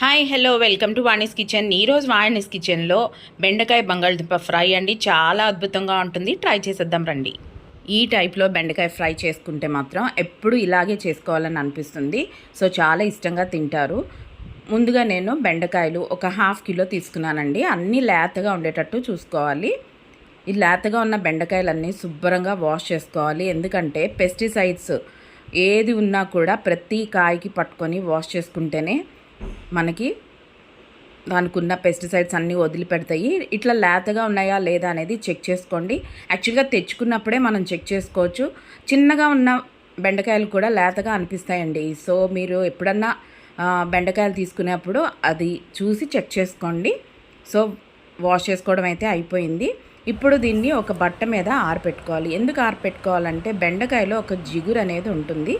Hi hello welcome to Vani's kitchen ఈరోజు వాణిస్ కిచెన్లో బెండకాయ బంగాళదుంప ఫ్రై అండి. చాలా అద్భుతంగా ఉంటుంది. ట్రై చేసేద్దాం రండి. ఈ టైప్లో బెండకాయ ఫ్రై చేసుకుంటే మాత్రం ఎప్పుడు ఇలాగే చేసుకోవాలని అనిపిస్తుంది. సో చాలా ఇష్టంగా తింటారు. ముందుగా నేను బెండకాయలు ఒక హాఫ్ కిలో తీసుకున్నానండి. అన్నీ లేతగా ఉండేటట్టు చూసుకోవాలి. ఈ లేతగా ఉన్న బెండకాయలన్నీ శుభ్రంగా వాష్ చేసుకోవాలి. ఎందుకంటే పెస్టిసైడ్స్ ఏది ఉన్నా కూడా ప్రతి కాయకి పట్టుకొని వాష్ చేసుకుంటేనే మనకి దానికి ఉన్న పెస్టిసైడ్స్ అన్నీ వదిలిపెడతాయి. ఇట్లా లేతగా ఉన్నాయా లేదా అనేది చెక్ చేసుకోండి. యాక్చువల్గా తెచ్చుకున్నప్పుడే మనం చెక్ చేసుకోవచ్చు. చిన్నగా ఉన్న బెండకాయలు కూడా లేతగా అనిపిస్తాయండి. సో మీరు ఎప్పుడన్నా బెండకాయలు తీసుకునేప్పుడు అది చూసి చెక్ చేసుకోండి. సో వాష్ చేసుకోవడం అయితే అయిపోయింది. ఇప్పుడు దీన్ని ఒక బట్ట మీద ఆరపెట్టుకోవాలి. ఎందుకు ఆరపెట్టుకోవాలంటే బెండకాయలో ఒక జిగురు అనేది ఉంటుంది.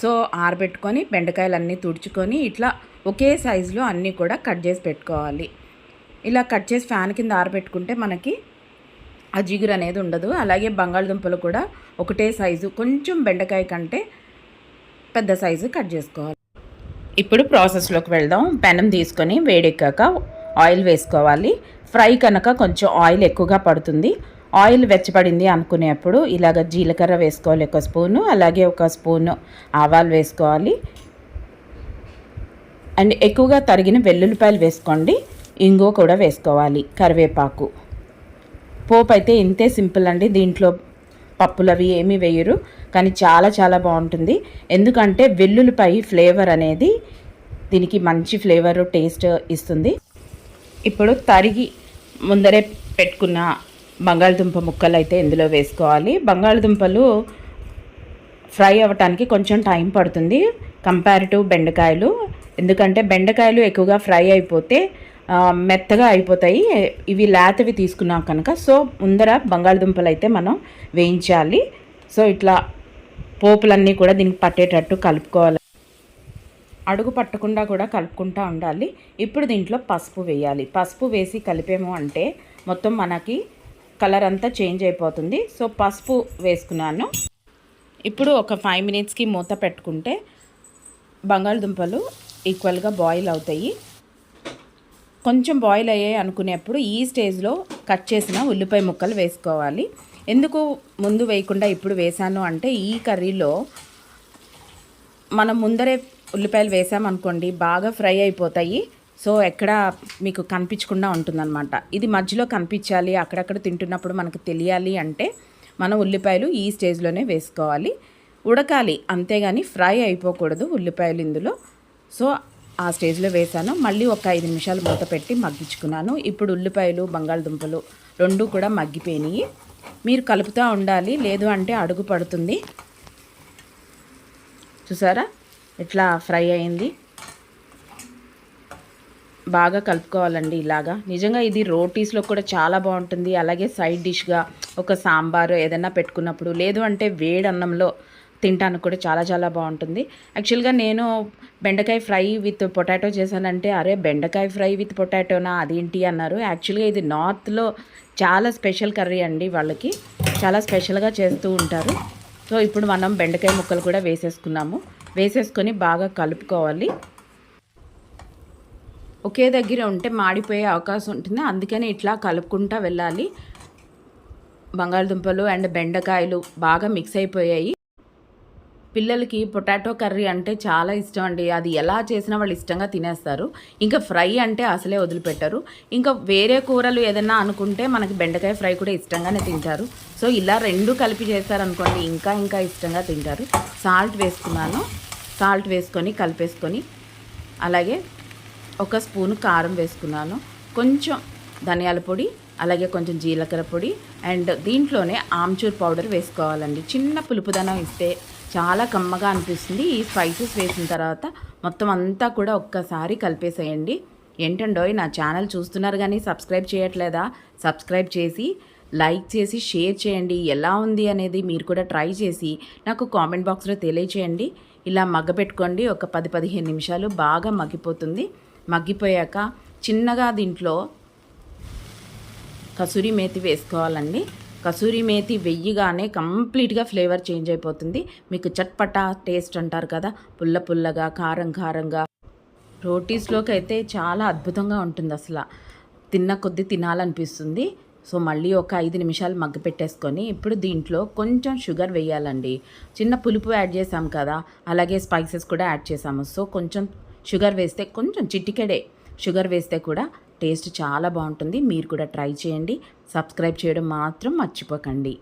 సో ఆరబెట్టుకొని బెండకాయలన్నీ తుడుచుకొని ఇట్లా ఒకే సైజులో అన్నీ కూడా కట్ చేసి పెట్టుకోవాలి. ఇలా కట్ చేసి ఫ్యాన్ కింద ఆరబెట్టుకుంటే మనకి ఆ జిగురు అనేది ఉండదు. అలాగే బంగాళదుంపలు కూడా ఒకటే సైజు కొంచెం బెండకాయ కంటే పెద్ద సైజు కట్ చేసుకోవాలి. ఇప్పుడు ప్రాసెస్లోకి వెళ్దాం. పెనం తీసుకొని వేడెక్కాక ఆయిల్ వేసుకోవాలి. ఫ్రై కనుక కొంచెం ఆయిల్ ఎక్కువగా పడుతుంది. ఆయిల్ వెచ్చపడింది అనుకునేప్పుడు ఇలాగ జీలకర్ర వేసుకోవాలి ఒక స్పూను. అలాగే ఒక స్పూను ఆవాలు వేసుకోవాలి. అండ్ ఎక్కువగా తరిగిన వెల్లుల్లిపాయలు వేసుకోండి. ఇంగో కూడా వేసుకోవాలి. కరివేపాకు. పోపు అయితే ఇంతే సింపుల్ అండి. దీంట్లో పప్పులు అవి ఏమీ వేయరు. కానీ చాలా చాలా బాగుంటుంది. ఎందుకంటే వెల్లుల్లిపాయ ఫ్లేవర్ అనేది దీనికి మంచి ఫ్లేవర్ టేస్ట్ ఇస్తుంది. ఇప్పుడు తరిగి ముందరే పెట్టుకున్న బంగాళదుంప ముక్కలు అయితే ఇందులో వేసుకోవాలి. బంగాళదుంపలు ఫ్రై అవ్వటానికి కొంచెం టైం పడుతుంది. కంపారిటివ్ బెండకాయలు. ఎందుకంటే బెండకాయలు ఎక్కువగా ఫ్రై అయిపోతే మెత్తగా అయిపోతాయి. ఇవి లేతవి తీసుకున్నాం కనుక సో ముందర బంగాళదుంపలు అయితే మనం వేయించాలి. సో ఇట్లా పోపులన్నీ కూడా దీనికి పట్టేటట్టు కలుపుకోవాలి. అడుగు పట్టకుండా కూడా కలుపుకుంటూ ఉండాలి. ఇప్పుడు దీంట్లో పసుపు వేయాలి. పసుపు వేసి కలిపేమో అంటే మొత్తం మనకి కలర్ అంతా చేంజ్ అయిపోతుంది. సో పసుపు వేసుకున్నాను. ఇప్పుడు ఒక ఫైవ్ మినిట్స్కి మూత పెట్టుకుంటే బంగాళదుంపలు ఈక్వల్గా బాయిల్ అవుతాయి. కొంచెం బాయిల్ అయ్యాయి అనుకునేప్పుడు ఈ స్టేజ్లో కట్ చేసిన ఉల్లిపాయ ముక్కలు వేసుకోవాలి. ఎందుకు ముందు వేయకుండా ఇప్పుడు వేసాను అంటే ఈ కర్రీలో మనం ముందరే ఉల్లిపాయలు వేసామనుకోండి బాగా ఫ్రై అయిపోతాయి. సో ఎక్కడ మీకు కనిపించకుండా ఉంటుందన్నమాట. ఇది మధ్యలో కనిపించాలి అక్కడక్కడ తింటున్నప్పుడు మనకు తెలియాలి అంటే మనం ఉల్లిపాయలు ఈ స్టేజ్లోనే వేసుకోవాలి. ఉడకాలి అంతేగాని ఫ్రై అయిపోకూడదు ఉల్లిపాయలు ఇందులో. సో ఆ స్టేజ్లో వేసాను మళ్ళీ ఒక ఐదు నిమిషాలు మూత పెట్టి మగ్గించుకున్నాను. ఇప్పుడు ఉల్లిపాయలు బంగాళదుంపలు రెండు కూడా మగ్గిపోయినాయి. మీరు కలుపుతూ ఉండాలి. లేదు అంటే అడుగు పడుతుంది. చూసారా? ఇట్లా ఫ్రై అయింది. బాగా కలుపుకోవాలండి ఇలాగా. నిజంగా ఇది రోటీస్లో కూడా చాలా బాగుంటుంది. అలాగే సైడ్ డిష్గా ఒక సాంబారు ఏదైనా పెట్టుకున్నప్పుడు లేదు అంటే వేడి అన్నంలో తినడానికి కూడా చాలా చాలా బాగుంటుంది. యాక్చువల్గా నేను బెండకాయ ఫ్రై విత్ పొటాటో చేశానంటే అరే బెండకాయ ఫ్రై విత్ పొటాటోనా? అదేంటి? అన్నారు. యాక్చువల్గా ఇది నార్త్లో చాలా స్పెషల్ కర్రీ అండి వాళ్ళకి. చాలా స్పెషల్గా చేస్తూ ఉంటారు. సో ఇప్పుడు మనం బెండకాయ ముక్కలు కూడా వేసేసుకున్నాము. వేసేసుకొని బాగా కలుపుకోవాలి. ఒకే దగ్గర ఉంటే మాడిపోయే అవకాశం ఉంటుంది. అందుకని ఇట్లా కలుపుకుంటా వెళ్ళాలి. బంగాళదుంపలు అండ్ బెండకాయలు బాగా మిక్స్ అయిపోయాయి. పిల్లలకి పొటాటో కర్రీ అంటే చాలా ఇష్టం అండి. అది ఎలా చేసినా వాళ్ళు ఇష్టంగా తినేస్తారు. ఇంకా ఫ్రై అంటే అసలే వదిలిపెట్టరు. ఇంకా వేరే కూరలు ఏదైనా అనుకుంటే మనకి బెండకాయ ఫ్రై కూడా ఇష్టంగానే తింటారు. సో ఇలా రెండు కలిపి చేస్తారనుకోండి ఇంకా ఇంకా ఇష్టంగా తింటారు. సాల్ట్ వేసుకున్నాను. సాల్ట్ వేసుకొని కలిపేసుకొని అలాగే ఒక స్పూను కారం వేసుకున్నాను. కొంచెం ధనియాల పొడి అలాగే కొంచెం జీలకర్ర పొడి అండ్ దీంట్లోనే ఆమ్చూర్ పౌడర్ వేసుకోవాలండి. చిన్న పులుపుదనం ఇస్తే చాలా కమ్మగా అనిపిస్తుంది. ఈ స్పైసెస్ వేసిన తర్వాత మొత్తం అంతా కూడా ఒక్కసారి కలిపేసేయండి. ఏంటండోయ్ నా ఛానల్ చూస్తున్నారు కానీ సబ్స్క్రైబ్ చేయట్లేదా? సబ్స్క్రైబ్ చేసి లైక్ చేసి షేర్ చేయండి. ఎలా ఉంది అనేది మీరు కూడా ట్రై చేసి నాకు కామెంట్ బాక్స్లో తెలియచేయండి. ఇలా మగ్గపెట్టుకోండి ఒక పది పదిహేను నిమిషాలు బాగా మగ్గిపోతుంది. మగ్గిపోయాక చిన్నగా దీంట్లో కసూరి మేతి వేసుకోవాలండి. కసూరి మేతి వెయ్యిగానే కంప్లీట్గా ఫ్లేవర్ చేంజ్ అయిపోతుంది. మీకు చట్పటా టేస్ట్ అంటారు కదా పుల్ల పుల్లగా కారం కారంగా. రోటీస్లోకి అయితే చాలా అద్భుతంగా ఉంటుంది అసలు. తిన్న కొద్దీ తినాలనిపిస్తుంది. సో మళ్ళీ ఒక ఐదు నిమిషాలు మగ్గ పెట్టేసుకొని ఇప్పుడు దీంట్లో కొంచెం షుగర్ వేయాలండి. చిన్న పులుపు యాడ్ చేసాం కదా అలాగే స్పైసెస్ కూడా యాడ్ చేసాము. సో కొంచెం షుగర్ వేస్తే కొంచెం చిటికెడే షుగర్ వేస్తే కూడా టేస్ట్ చాలా బాగుంటుంది. మీరు కూడా ట్రై చేయండి. సబ్స్క్రైబ్ చేయడం మాత్రం మర్చిపోకండి.